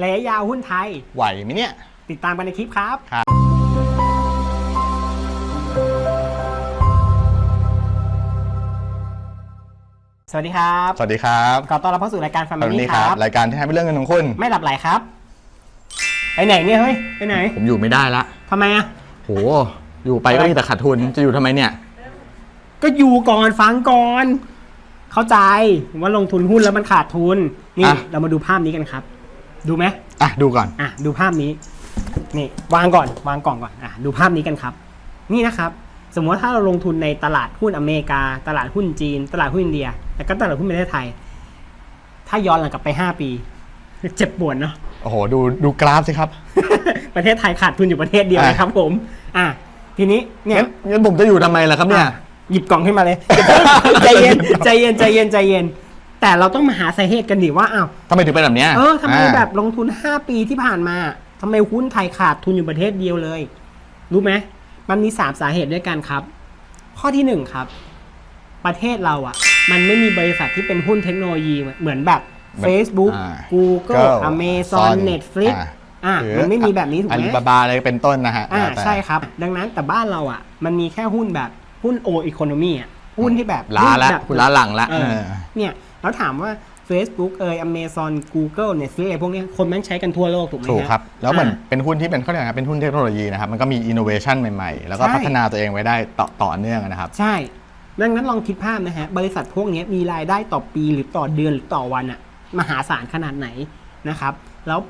ระยะยาวหุ้นไทย ไหวไหมเนี่ย ติดตามกันในคลิปครับครับสวัสดีครับ สวัสดีครับขอต้อนรับเข้าสู่รายการสวัส Family ดีคครัรับบรายการที่ให้เป็นเรื่องเงินของคุณ ไม่หลับไหลครับ ไปไหนเนี่ยเฮ้ย ไปไหน ผมอยู่ไม่ได้ละทำไมอะ โห อยู่ไปก็มีแต่ขาดทุน จะอยู่ทำไมเนี่ย ก็อยู่ก่อนฟังก่อน เข้าใจว่าลงทุนหุ้นแล้วมันขาดทุน นี่อะเรามาดูภาพนี้กันครับ ดูไหมอะดูก่อน อะดูภาพนี้ นี่วางก่อน วางกล่องก่อนอะดูภาพนี้กันครับ นี่นะครับ สมมติว่าถ้าเราลงทุนในตลาดหุ้นอเมริกา ตลาดหุ้นจีน ตลาดหุ้นอินเดีย แล้วก็ตลาดหุ้นประเทศไทย ถ้าย้อนหลังกลับไป 5 ปี เจ็บปวดเนาะโอ้โหดูดูกราฟสิครับ ประเทศไทยขาดทุนอยู่ประเทศเดียวอะนะครับ ผม อะทีนี้เนี่ยงั้นงั้นผมจะอยู่ทำไมล่ะครับเนี่ยอะหยิบกล่องขึ้นมาเลยใจเย็นใจเย็นใจเย็นใจเย็น แต่เราต้องมาหาสาเหตุกันดิว่าอ้าวทำไมถึงเป็นแบบเนี้ยเออทำไมอ่าแบบลงทุน 5 ปีที่ผ่านมาทำไมหุ้นไทยขาดทุนอยู่ประเทศเดียวเลย รู้ไหมมันมี 3 สาเหตุด้วยกันครับ ข้อที่ 1 ครับ ประเทศเราอะ มันไม่มีบริษัทที่เป็นหุ้นเทคโนโลยีเหมือนแบบ Facebook อ่า Google Google Amazon Amazon Netflix อ่า อะหรือมันไม่มีแบบนี้ถูกอาไหมลีบาบาอะไรเป็นต้นนะฮะอ่าแล้วแต่ ใช่ครับ ดังนั้นแต่บ้านเราอะ มันมีแค่หุ้นแบบหุ้นโออีโคโนมีอะหุ้นที่แบบล้าละหุ้นแบบคุณล้าหลังละเออเออเนี่ย แล้วถามว่า Facebook เอย Amazon Google Netflix อะไรพวกเนี้ยคนแม่งใช้กันทั่วโลกถูกไหมถูกฮะครับ แล้วเหมือนอ่าเป็นหุ้นที่เป็นเขาเรียกอะไรเป็นหุ้นเทคโนโลยีนะครับ มันก็มีอินโนเวชันใหม่ๆ แล้วก็ใช่พัฒนาตัวเองไว้ได้ต่อต่อเนื่องนะครับ ใช่ดังนั้นลองคิดภาพนะฮะ บริษัทพวกเนี้ยมีรายได้ต่อปีหรือต่อเดือนหรือต่อวันอะมหาศาลขนาดไหนนะครับ แล้ว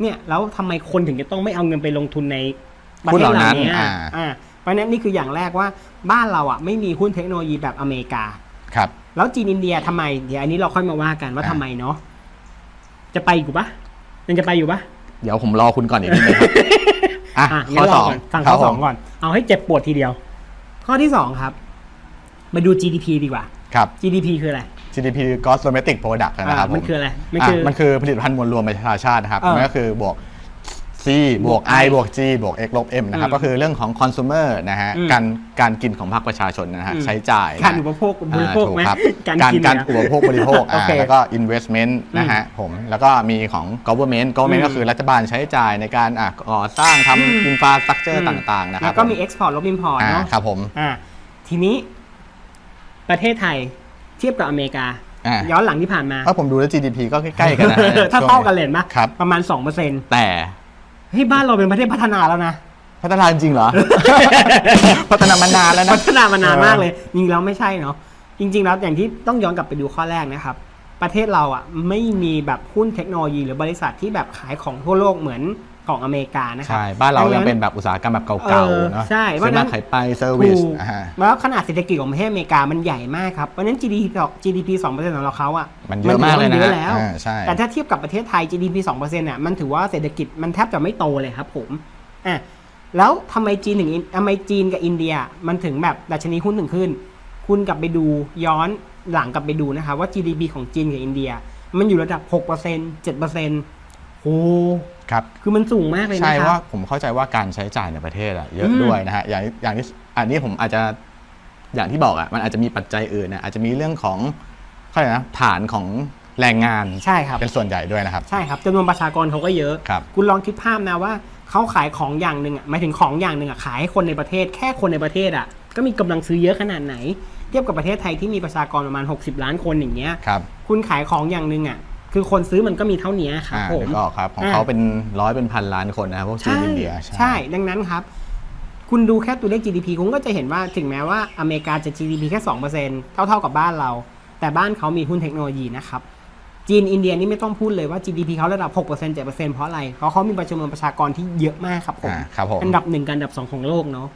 เนี่ยแล้วทำไมคนถึงจะต้องไม่เอาเงินไปลงทุนในประหุ้นเทศเหล่าเหล่านั้นนี้อ่าอ่าเพราะฉะนั้นนี่คืออย่างแรกว่าบ้านเราอะไม่มีหุ้นเทคโนโลยีแบบอเมริกาครับ แล้วจีนอินเดียทำไม เดี๋ยวอันนี้เราค่อยมาว่ากันว่าอ่าทำไมเนาะจะไปอยู่ปะยังจะไปอยู่ปะเดี๋ยวผมรอคุณก่อนอีกนิดนึงครับอะอะข้องั้นสรองก่อนฟังคข้รัอบสองผมก่อน เอาให้เจ็บปวดทีเดียว ข้อที่สองครับ มาดู GDP ดีกว่าครับ GDP คืออะไร GDP Gross Domestic Product นะครับอ่ามันผคืออะไรมันอะคือมันคือผลิตภัณฑ์มวลรวมประชาชาตินะครับเออมันก็คือบวก C บวก I บวก G บวก X ลบ M นะครับอืมก็คือเรื่องของ consumer นะฮะอืมการการกินของภาคประชาชนนะฮะอืมใช้จ่ายการนะอุปโภคบริโภคอ่าถูไหมครับการการกินการเนี่ยอุปโภคบริโภคโออ่าเคแล้วก็ investment นะฮะผมแล้วก็มีของ government government อืมก็คือรัฐบาลใช้จ่ายในการอะก่อสร้างอืมทำ infrastructure อืมต่างๆนะครัแล้บวก็มีผม export ลบ import อ่าเนาะครับผมอ่าทีนี้ประเทศไทยเทียบกับอเมริกาอ่าย้อนหลังที่ผ่านมาถ้าผมดูแล้ว GDP ก็ใกล้ๆกันนะฮะถ้าช่วงเท่ากันเลยเห็นปะครับประมาณ2%แต่ เฮ้ยบ้านเราเป็นประเทศพัฒนาแล้วนะ พัฒนาจริงเหรอ พัฒนามานานแล้วนะ พัฒนามานานมากเลยจริงๆแล้วไม่ใช่เนาะจริง ๆ แล้วอย่างที่ต้องย้อนกลับไปดูข้อแรกนะครับ ประเทศเราอะไม่มีแบบหุ้นเทคโนโลยีหรือบริษัทที่แบบขายของทั่วโลกเหมือน ของอเมริกานะครัใช่ บ้านเราดัยังนั้นเป็นแบบอุตสาหกรรมแบบเก่าเออๆเนาะใช่เพราะซื้อฉะนั้มานขายไปเซอร์วิสถูกอ่าฮะแล้วขนาดเศรษฐกิจของประเทศอเมริกามันใหญ่มากครับเพราะฉะนั้น GDP ต่อ GDP 2%ของเราเขาอะมันเยอะมากเลยนะถือว่เยอะแล้วอ่าใช่แต่ถ้าเทียบกับประเทศไทย GDP 2%เนี่ยมันถือว่าเศรษฐกิจมันแทบจะไม่โตเลยครับผมอะแล้วทำไมจีนถึงอินทำไมจีนกับอินเดีย มันถึงแบบดัชนีหุ้นถึงขึ้น คุณกลับไปดูย้อนหลังกลับไปดูนะครับว่า GDP ของจีนกับอินเดีย มันอยู่ระดับ6% 7%โอ้ ครับ คือมันสูงมากเลยนะใช่คว่ารับผมเข้าใจว่าการใช้จ่ายในประเทศอะเยอะอืมด้วยนะฮะอย่างอย่างที่อันนี้ผมอาจจะอย่างที่บอกอะมันอาจจะมีปัจจัยอื่นนะอาจจะมีเรื่องของเขาเรียกนะฐานของแรงงานใช่ครับเป็นส่วนใหญ่ด้วยนะครับ ใช่ครับจำนวนประชากรเขาก็เยอะครับคุณลองคิดภาพนะว่าเขาขายของอย่างหนึ่งอะหมายถึงของอย่างหนึ่งอะขายให้คนในประเทศ แค่คนในประเทศอะก็มีกำลังซื้อเยอะขนาดไหน เทียบกับประเทศไทยที่มีประชากรประมาณ 60 ล้านคนอย่างเงี้ยครับคุณขายของอย่างหนึ่งอะ คือคนซื้อมันก็มีเท่านี้ครับอ่าผมนึกออกครับของอ่าเขาเป็นร้อยเป็นพันล้านคนนะครับพวกจีนใช่อินเดียใช่ดังนั้นครับ คุณดูแค่ตัวเลข GDP คุณก็จะเห็นว่าถึงแม้ว่าอเมริกาจะ GDP แค่2%เท่าเท่าๆกับบ้านเรา แต่บ้านเขามีหุ้นเทคโนโลยีนะครับจีนอินเดียนี่ไม่ต้องพูดเลยว่า GDP เขาระดับ 6% 7%เพราะอะไร เพราะเขามีประชากรประชากรที่เยอะมากครับผมอ่าครับผมอันดับหนึ่งกับอันดับสองของโลกเนาะ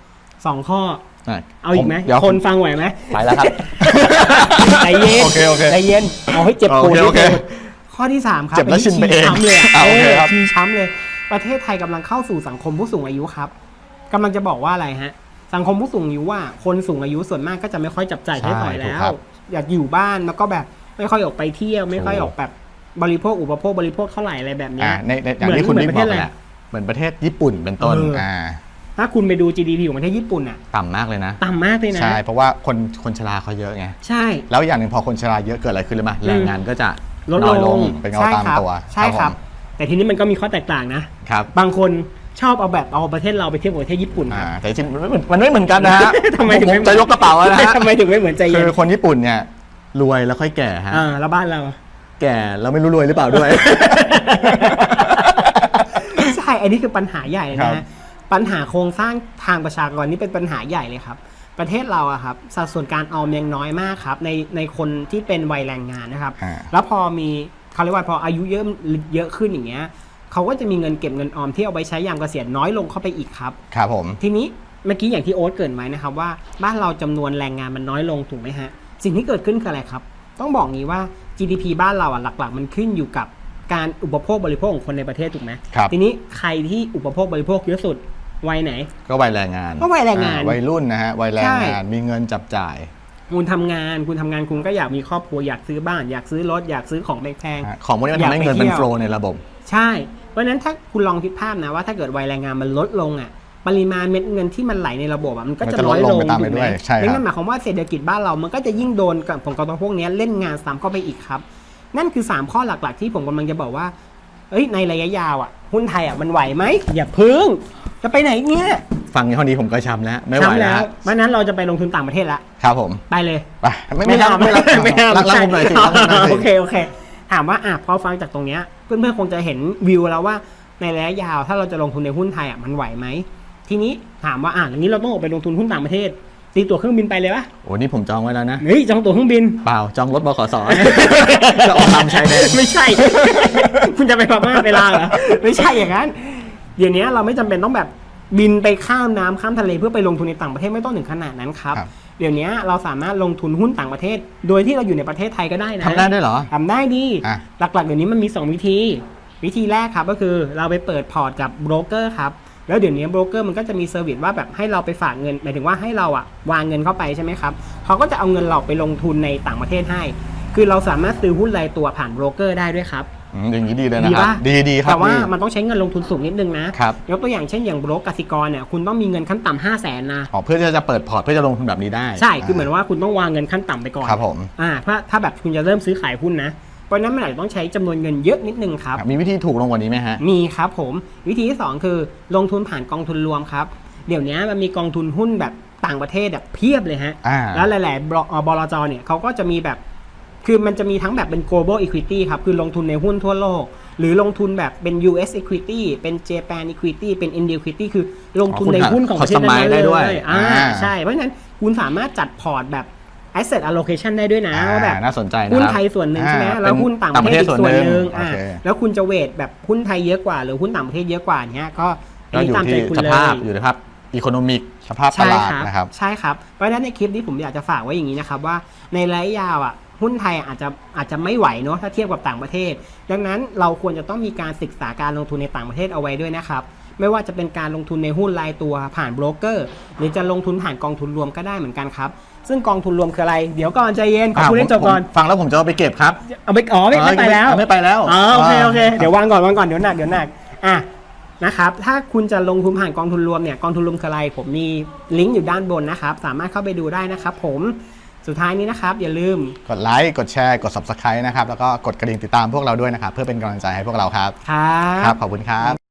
สองข้ออะเอาอีกไหมผเดี๋ยวคนฟังไหวไหมไปแล้วครับ ใจเย็นโอเคโอเคใจเย็น เอาให้เจ็บปวดโอเคโอเคที่สุด ข้อที่สามครับเจ็บแล้วนชินไปเองช้ำเลยอะอะโอเคครับ ชี้ช้ำเลย ประเทศไทยกำลังเข้าสู่สังคมผู้สูงอายุครับกำลังจะบอกว่าอะไรฮะ สังคมผู้สูงอายุว่าคนสูงอายุส่วนมากก็จะไม่ค่อยจับจ่ายใช้สอยใช่ถูแล้กคว รับอยากอยู่บ้านแล้วก็แบบไม่ค่อยออกไปเที่ยว ไม่ค่อยถูกออกแบบบริโภคอุปโภคบริโภคเท่าไหร่อะไรแบบเนี้อ่าย ในในอย่างเหมือนที่คุณเหมืนิอนกประบเทอกศอะไรแหละเหมือนประเทศญี่ปุ่นเป็นต้นเอออ่อ่าถ้าคุณไปดู GDP ของประเทศญี่ปุ่นอะต่ำมากเลยนะต่ำมากเลยนะใช่เพราะว่าคนคนชราเขาเยอะไง ใช่ แล้วอย่างหนึ่งพอคนชราเยอะเกิดอะไรขึ้นรู้ไหมแรงงานก็จะ ลดน้อยลลงงเป็นเงาใช่ตามครับตัวใช่ครับผมแต่แต่ทีนี้มันก็มีข้อแตกต่างนะ ครับบางคนชอบเอาแบบเอาประเทศเราไปเทียบกับประเทศญี่ปุ่นคอ่ารับแต่จริงๆมันไม่เหมือนมันไม่เหมือนกันนะฮะทำไมถึงผไม่มจะยกกระเป๋าแล้วนะฮะทำไมถึงไม่เหมือนใจเย็คืนอคนญี่ปุ่นเนี่ยรวยแล้วค่อยแก่ฮะ อ่าแล้วบ้านเรา แก่แล้วไม่รู้รวยหรือเปล่าด้วย ใช่ อันนี้คือปัญหาใหญ่เลยครันะบฮะปัญหาโครงสร้างทางประชากรนี่เป็นปัญหาใหญ่เลยครับ ประเทศเราอะครับสัดส่วนการออมยังน้อยมากครับในในคนที่เป็นวัยแรงงานนะครับ อ่า แล้วพอมีเขาเรียกว่าพออายุเยอะเยอะขึ้นอย่างเงี้ยเขาก็จะมีเงินเก็บเงินออมที่เอาไปใช้ยามเกษียณน้อยลงเข้าไปอีกครับ ครับผม ทีนี้เมื่อกี้อย่างที่โอ๊ตเกรินไว้นะครับว่าบ้านเราจำนวนแรงงานมันน้อยลงถูกไหมฮะ สิ่งที่เกิดขึ้นคืออะไรครับ ต้องบอกงี้ว่า GDP บ้านเราอะหลักๆ มันขึ้นอยู่กับการอุปโภคบริโภคของคนในประเทศถูกไหมครับ ทีนี้ใครที่อุปโภคบริโภคเยอะสุด วัยไหน ก็วัยแรงงานก็วัยแรงงานอ่วัยรุ่นนะฮะวัยแรงใช่งาน มีเงินจับจ่าย คุณทำงาน คุณทำงานคุณก็อยากมีครอบครัวอยากซื้อบ้าน อยากซื้อรถอยากซื้อของแพงฮะของพวกนี้มันอยากทำให้ไปเงินเป็นเที่ยวโฟลว์ในระบบๆใช่ เพราะฉะนั้นถ้าคุณลองคิดภาพนะว่าถ้าเกิดวัยแรงงานมันลดลงอะปริมาณเม็ดเงินที่มันไหลในระบบอะมันก็จะมันจะน้อยลดลลงงไปตามไปถูกไหมด้วยใช่ครับนั่นหมายความว่าเศรษฐกิจบ้านเรา มันก็จะยิ่งโดนกับผลกระทบพวกเนี้ยเล่นงานซ้ำเข้าไปอีกครับ นั่นคือ 3 ข้อหลักๆ ที่ผมกำลังจะบอกว่าเอ้ยในระยะยาวอะหุ้นไทยอะมันไหวไหมอย่าพึ่ง จะไปไหนเนี่ยฟังเท่านี้ผมก็ช้ำแล้วไม่ไหวทำแล้แล้ววเพราะฉะนั้นเราจะไปลงทุนต่างประเทศละครับผมไปเลย ไปไม่ไม่รับไม่รับไม่เอารับรับผมหน่อยสิรับผมหน่อยสิ โอเคโอเค ถามว่าอะพอฟังจากตรงเนี้ยเพื่อนๆคงจะเห็นวิวแล้วว่าในระยะยาวถ้าเราจะลงทุนในหุ้นไทยอะมันไหวไหมทีนี้ถามว่าอะอย่างนี้เราต้องออกไปลงทุนหุ้นต่างประเทศตีตั๋วเครื่องบินไปเลยปะโอ้นี่ผมจองไว้แล้วนะ เฮ้ยจองตั๋วเครื่องบิน เปล่า จองรถบขส จะออกตามชายแดน ไม่ใช่ คุณจะไปพม่าไปลาวเหรอไม่ใช่อย่างนั้น เดี๋ยวนี้เราไม่จำเป็นต้องแบบบินไปข้ามน้ำข้ามทะเลเพื่อไปลงทุนในต่างประเทศไม่ต้องถึงขนาดนั้นครับครับ เดี๋ยวนี้เราสามารถลงทุนหุ้นต่างประเทศ โดยที่เราอยู่ในประเทศไทยก็ได้นะทำได้ด้วยเหรอทำได้ดีอะหลักๆเดี๋ยวนี้มันมี 2 วิธี วิธีแรกครับก็คือเราไปเปิดพอร์ตกับโบรกเกอร์ครับแล้วเดี๋ยวนี้โบรกเกอร์มันก็จะมีเซอร์วิสว่าแบบให้เราไปฝากเงินหมายถึงว่าให้เราอะวางเงินเข้าไปใช่ไหมครับเขาก็จะเอาเงินเราไปลงทุนในต่างประเทศให้ คือเราสามารถซื้อหุ้นรายตัวผ่านโบรกเกอร์ได้ด้วยครับ อืมอย่างนี้ดีเลยนะดีครับ ปะดีดีครับแต่ว่าดีมันต้องใช้เงินลงทุนสูงนิดนึงนะครับ ยกตัวอย่างเช่นอย่างโบรกกสิกรเนี่ยคุณต้องมีเงินขั้นต่ำห้าแสนนะ อ๋อเพื่อที่จะเปิดพอร์ตเพื่อจะลงทุนแบบนี้ได้ใช่ คือเหมือนว่าคุณต้องวางเงินขั้นต่ำไปก่อนครับผมอ่าถ้าถ้าแบบคุณจะเริ่มซื้อขายหุ้นนะ เพราะฉะนั้นมันอาจจะต้องใช้จำนวนเงินเยอะนิดนึงครับครับมีวิธีถูกลงกว่านี้ไหมฮะ มีครับผม วิธีที่ 2 คือลงทุนผ่านกองทุนรวมครับ เดี๋ยวนี้มันมีกองทุนหุ้นแบบต่างประเทศแบบเพียบเลยฮะ อ่า แล้วหลาย ๆบลบลจเนี่ยเขาก็จะมีแบบ คือมันจะมีทั้งแบบเป็น global equity ครับ คือลงทุนในหุ้นทั่วโลก หรือลงทุนแบบเป็น US equity เป็น Japan equity เป็น India equity คือลงทุนในหุ้นของประเทศนั้น customize ๆได้เลด้วยยอ่าอ่า ใช่ เพราะฉะนั้นคุณสามารถจัดพอร์ตแบบ asset allocation ได้ด้วยนะว่าแบบอ่าน่าสนใจนะครับหุ้นไทยส่วนหนึ่งใช่ไหมอ่าแล้วหุ้นต่างประเทศอีกส่วนหนึ่งโออ่าเคแล้วคุณจะเวทแบบหุ้นไทยเยอะกว่า หรือหุ้นต่างประเทศเยอะกว่าเนี้ยก็อันก็นี้อยู่ตามใจที่คุณสเลภาพยอยู่ในภาพอีโคโนมิกสภาพตใช่ลาดครับนะครับ ใช่ครับ เพราะฉะนั้นในคลิปนี้ผมอยากจะฝากไว้อย่างนี้นะครับว่าในระยะยาวอะ หุ้นไทยอาจจะอาจจะไม่ไหวเนาะถ้าเทียบกับต่างประเทศ ดังนั้นเราควรจะต้องมีการศึกษาการลงทุนในต่างประเทศเอาไว้ด้วยนะครับไม่ว่าจะเป็นการลงทุนในหุ้นรายตัวผ่านโบรกเกอร์ หรือจะลงทุนผ่านกองทุนรวมก็ได้เหมือนกันครับ ซึ่งกองทุนรวมคืออะไร เดี๋ยวก่อนใจเย็นขอพูดให้จบก่อนผมฟังแล้วผมจะเอาไปเก็บครับเอาไปอ๋อไม่ไม่ไปแล้วไม่ไปแล้วอ๋อโอเคโอเคเดี๋ยววางก่อนวางก่อนเดี๋ยวหนักเดี๋ยวหนักอะนะครับถ้าคุณจะลงทุนผ่านกองทุนรวมเนี่ยกองทุนรวมคืออะไรผมมีลิงก์อยู่ด้านบนนะครับสามารถเข้าไปดูได้นะครับผม สุดท้ายนี้นะครับ อย่าลืม กดไลค์กดแชร์กด subscribe นะครับ แล้วก็กดกระดิ่งติดตามพวกเราด้วยนะครับ เพื่อเป็นกำลังใจให้พวกเราครับ ครับ ครับ ขอบคุณครับ